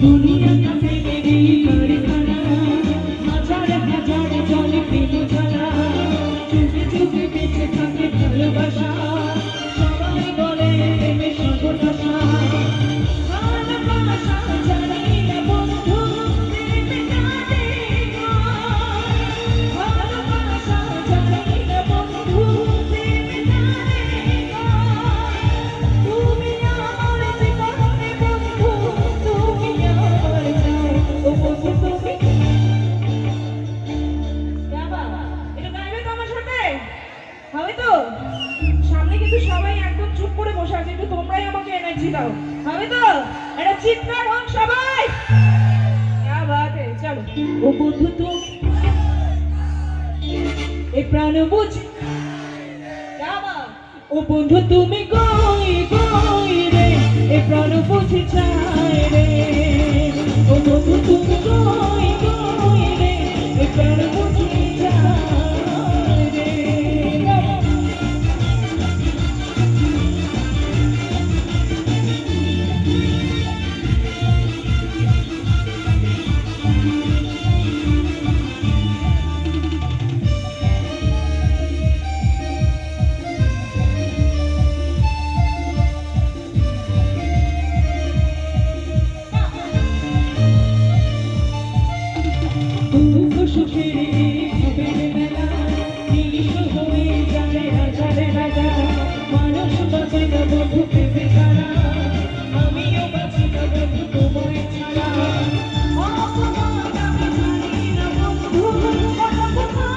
Thank you. হবে তো সামনে কিন্তু সবাই একদম চুপ করে বসে আছে একটু তোমরাই আমাকে এনার্জি দাও। হবে তো এটা চিৎকার হোক সবাই। চলো। ও বন্ধু তুমি। এ প্রাণ বুঝি। ও বন্ধু তুমি গই গই রে? এ প্রাণ বুঝি চাই রে। ও বন্ধু তুমি গই Woo-hoo!